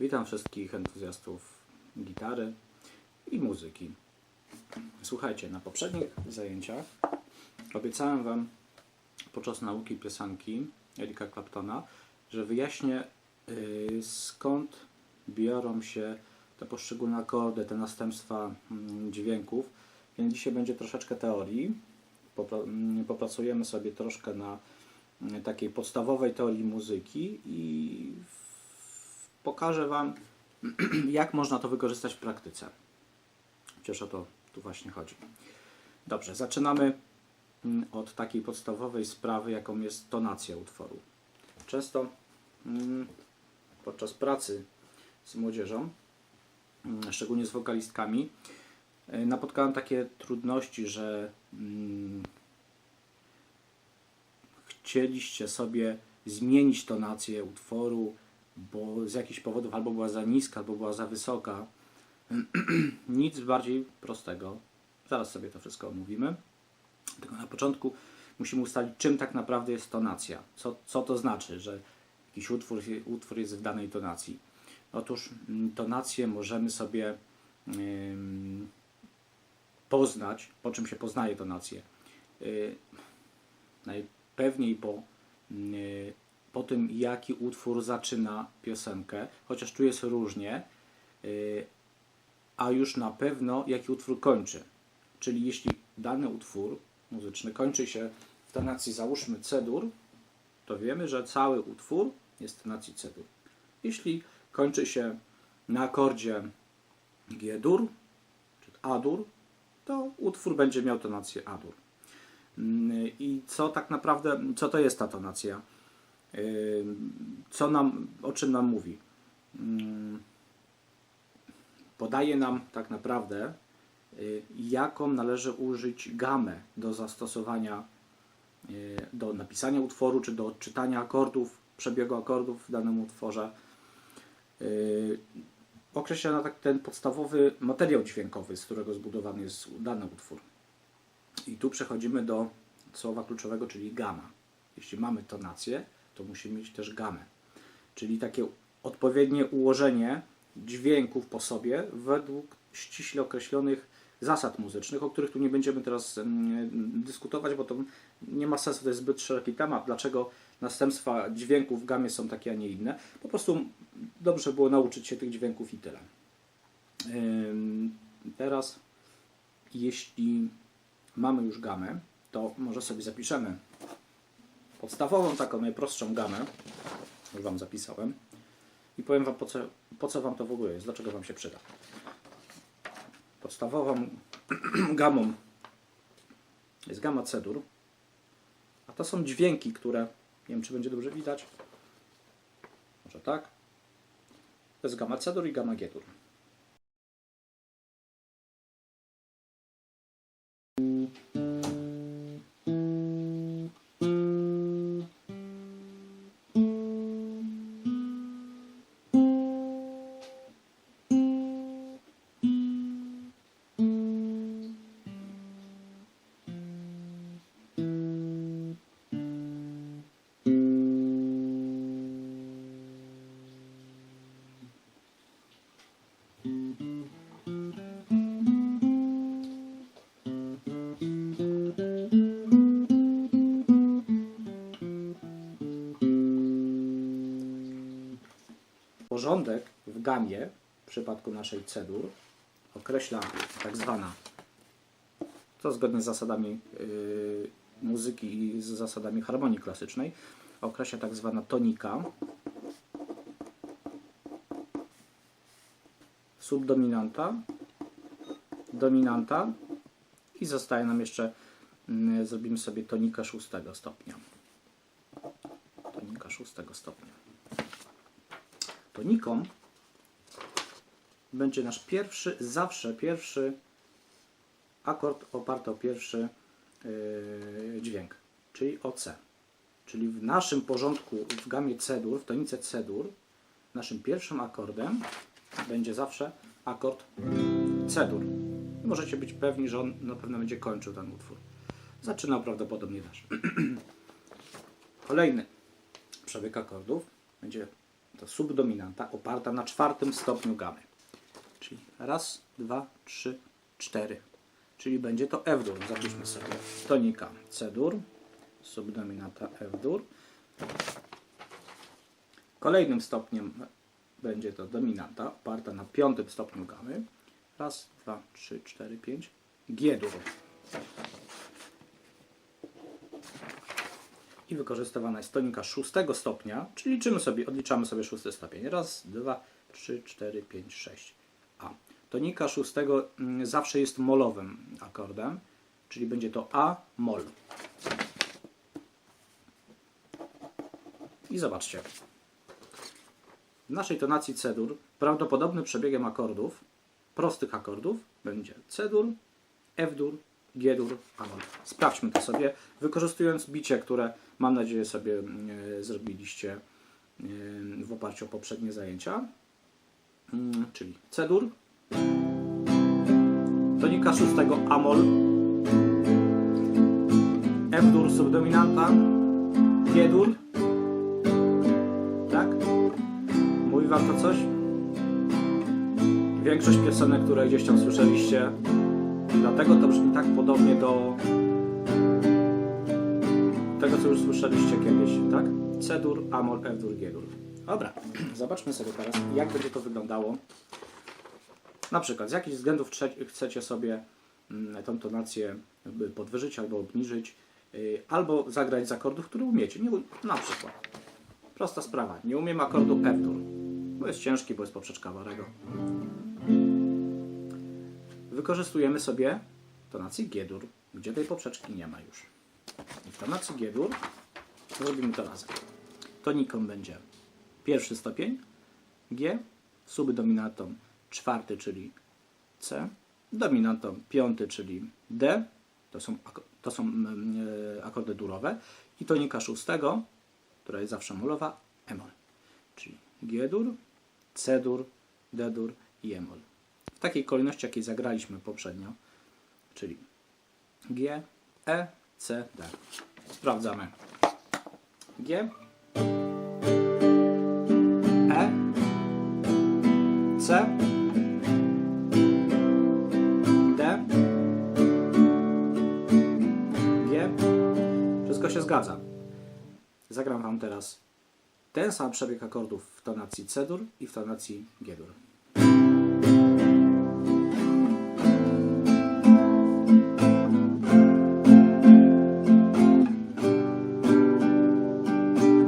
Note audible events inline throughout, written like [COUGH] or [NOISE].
Witam wszystkich entuzjastów gitary i muzyki. Słuchajcie, na poprzednich zajęciach obiecałem Wam podczas nauki piosenki Erika Claptona, że wyjaśnię yy, skąd biorą się te poszczególne akordy, te następstwa mm, dźwięków. Więc dzisiaj będzie troszeczkę teorii. Mm, Popracujemy sobie troszkę na mm, takiej podstawowej teorii muzyki i w- pokażę Wam, [CLEARS THROAT] jak można to wykorzystać w praktyce. Przecież o to tu właśnie chodzi. Dobrze, zaczynamy mm, od takiej podstawowej sprawy, jaką jest tonacja utworu. Często mm, podczas pracy z młodzieżą, mm, szczególnie z wokalistkami, y, napotkałem takie trudności, że chcieliście sobie zmienić tonację utworu, bo z jakichś powodów albo była za niska, albo była za wysoka. [CLEARS THROAT] Nic bardziej prostego. Zaraz sobie to wszystko omówimy. Tylko na początku musimy ustalić, czym tak naprawdę jest tonacja. Co, co to znaczy, że jakiś utwór, utwór jest w danej tonacji. Otóż mm, tonację możemy sobie ym, poznać, po czym się poznaje tonację. Yy, najpewniej po, yy, tym, jaki utwór zaczyna piosenkę, chociaż tu jest różnie, yy, a już na pewno jaki utwór kończy. Czyli jeśli dany utwór muzyczny kończy się w tonacji załóżmy C-dur, to wiemy, że cały utwór jest w tonacji C-dur. Jeśli kończy się na akordzie G-dur czy A-dur, to utwór będzie miał tonację A-dur. Mm, I co tak naprawdę, co to jest ta tonacja? Co nam, o czym nam mówi? Ym, Podaje nam tak naprawdę, y, jaką należy użyć gamę do zastosowania, y, do napisania utworu, czy do odczytania akordów, przebiegu akordów w danym utworze. Y, Określa tak ten podstawowy materiał dźwiękowy, z którego zbudowany jest dany utwór. I tu przechodzimy do słowa kluczowego, czyli gama. Jeśli mamy tonację, to musimy mieć też gamę. Czyli takie odpowiednie ułożenie dźwięków po sobie według ściśle określonych zasad muzycznych, o których tu nie będziemy teraz mm, dyskutować, bo to nie ma sensu, to jest zbyt szeroki temat. Dlaczego następstwa dźwięków w gamie są takie, a nie inne? Po prostu dobrze było nauczyć się tych dźwięków i tyle. Teraz, jeśli mamy już gamę, to może sobie zapiszemy podstawową, taką najprostszą gamę. Już Wam zapisałem. I powiem Wam, po co, po co Wam to w ogóle jest, dlaczego Wam się przyda. Podstawową [CLEARS THROAT] gamą jest gama C-dur, a to są dźwięki, które, nie wiem czy będzie dobrze widać, może tak, to jest gama C-dur i gama G-dur. Porządek w gamie, w przypadku naszej C-dur, określa tak zwana, to zgodnie z zasadami yy, muzyki i z zasadami harmonii klasycznej, określa tak zwana tonika, subdominanta, dominanta i zostaje nam jeszcze, mm, zrobimy sobie tonika szóstego stopnia. Tonika szóstego stopnia. Toniką będzie nasz pierwszy, zawsze pierwszy akord oparty o pierwszy yy, dźwięk, czyli o C. Czyli w naszym porządku, w gamie C-dur, w tonice C-dur, naszym pierwszym akordem będzie zawsze akord C-dur. Możecie być pewni, że on na pewno będzie kończył ten utwór. Zaczynał prawdopodobnie też. [CLEARS THROAT] Kolejny przebieg akordów będzie to subdominanta oparta na czwartym stopniu gamy. Czyli raz, dwa, trzy, cztery. Czyli będzie to F-dur. Zapiszmy sobie tonika C-dur, subdominanta F-dur. Kolejnym stopniem będzie to dominanta oparta na piątym stopniu gamy. Raz, dwa, trzy, cztery, pięć. G-dur. I wykorzystywana jest tonika szóstego stopnia, czyli liczymy sobie, odliczamy sobie szósty stopień. Raz, dwa, trzy, cztery, pięć, sześć. A. Tonika szóstego mm, zawsze jest molowym akordem, czyli będzie to A mol. I zobaczcie. W naszej tonacji C-dur prawdopodobnym przebiegiem akordów, prostych akordów, będzie C-dur, F-dur, G-dur, A-mol. Sprawdźmy to sobie, wykorzystując bicie, które mam nadzieję sobie e, zrobiliście e, w oparciu o poprzednie zajęcia. Mm, czyli C-dur, tonika szóstego A-mol, F-dur subdominanta, G-dur, tak? Mówi Wam to coś? Większość piosenek, które gdzieś tam słyszeliście, dlatego to brzmi tak podobnie do tego, co już słyszeliście kiedyś, tak? C-dur, A-mol, F-dur, G-dur. Dobra, [CLEARS THROAT] zobaczmy sobie teraz, jak będzie to wyglądało. Na przykład, z jakichś względów chcecie sobie mm, tą tonację podwyżyć albo obniżyć, yy, albo zagrać z akordów, które umiecie. Nie, na przykład. Prosta sprawa. Nie umiem akordu F-dur, bo jest ciężki, bo jest poprzeczka warego. Wykorzystujemy sobie tonację G-dur, gdzie tej poprzeczki nie ma już. I w tonacji G-dur zrobimy to razem. Toniką będzie pierwszy stopień G, subdominantą czwarty, czyli C, dominantą piąty, czyli D, to są, to są mm, e, akordy durowe, i tonika szóstego, która jest zawsze molowa, E-mol, czyli G-dur, C-dur, D-dur i. W takiej kolejności, jakiej zagraliśmy poprzednio, czyli G, E, C, D. Sprawdzamy. G, E, C, D, G. Wszystko się zgadza. Zagram Wam teraz ten sam przebieg akordów w tonacji C-dur i w tonacji G-dur.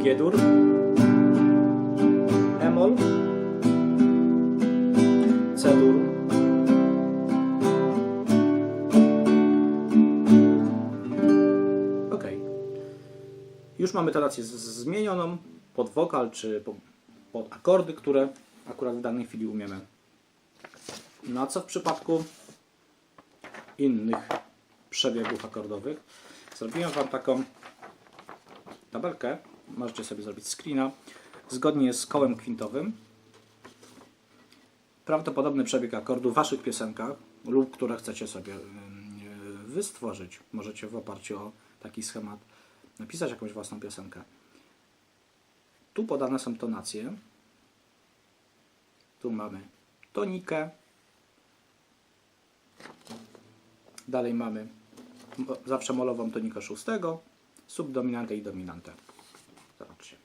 G-dur, E-mol, C-dur, ok. Już mamy tonację zmienioną pod wokal czy po- pod akordy, które akurat w danej chwili umiemy. No co w przypadku innych przebiegów akordowych? Zrobiłem Wam taką tabelkę, możecie sobie zrobić screena, zgodnie z kołem kwintowym. Prawdopodobny przebieg akordu w Waszych piosenkach lub które chcecie sobie yy, wystworzyć. Możecie w oparciu o taki schemat napisać jakąś własną piosenkę. Tu podane są tonacje. Tu mamy tonikę. Dalej mamy zawsze molową tonikę szóstego, subdominantę i dominantę. Zobaczcie.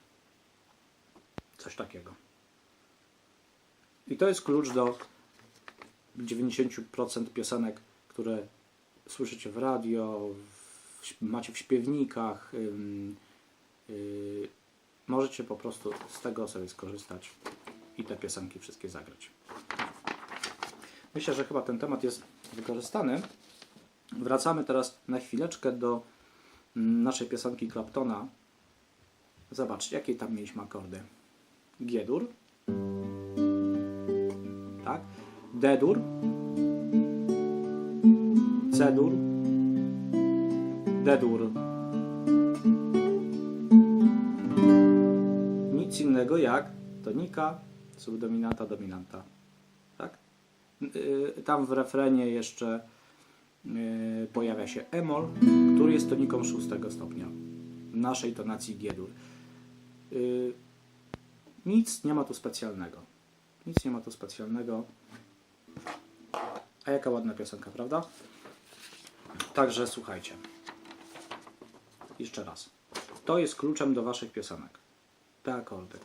Coś takiego. I to jest klucz do 90% piosenek, które słyszycie w radio, w, macie w śpiewnikach. Ym, yy, możecie po prostu z tego sobie skorzystać i te piosenki wszystkie zagrać. Myślę, że chyba ten temat jest wykorzystany. Wracamy teraz na chwileczkę do mm, naszej piosenki Claptona. Zobaczcie, jakie tam mieliśmy akordy. G-dur, tak? D-dur, C-dur, D-dur. Nic innego jak tonika, subdominanta, dominanta. Tak? Yy, Tam w refrenie jeszcze yy, pojawia się emol, który jest toniką szóstego stopnia naszej tonacji G-dur. Yy, Nic nie ma tu specjalnego. Nic nie ma tu specjalnego. A jaka ładna piosenka, prawda? Także słuchajcie. Jeszcze raz. To jest kluczem do waszych piosenek. Te akordy.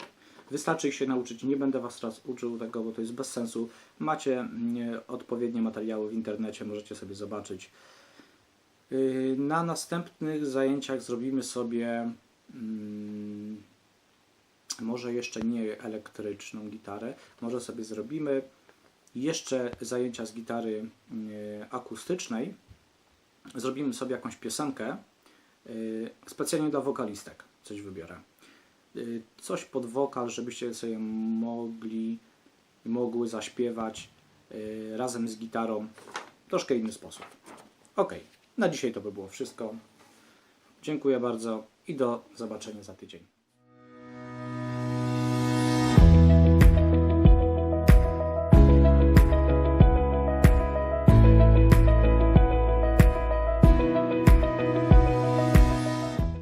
Wystarczy ich się nauczyć. Nie będę was teraz uczył tego, bo to jest bez sensu. Macie mm, odpowiednie materiały w internecie, możecie sobie zobaczyć. Yy, Na następnych zajęciach zrobimy sobie mm, może jeszcze nie elektryczną gitarę, może sobie zrobimy jeszcze zajęcia z gitary yy, akustycznej. Zrobimy sobie jakąś piosenkę yy, specjalnie dla wokalistek. Coś wybiorę. Yy, Coś pod wokal, żebyście sobie mogli mogły zaśpiewać yy, razem z gitarą w troszkę inny sposób. Ok, na dzisiaj to by było wszystko. Dziękuję bardzo i do zobaczenia za tydzień.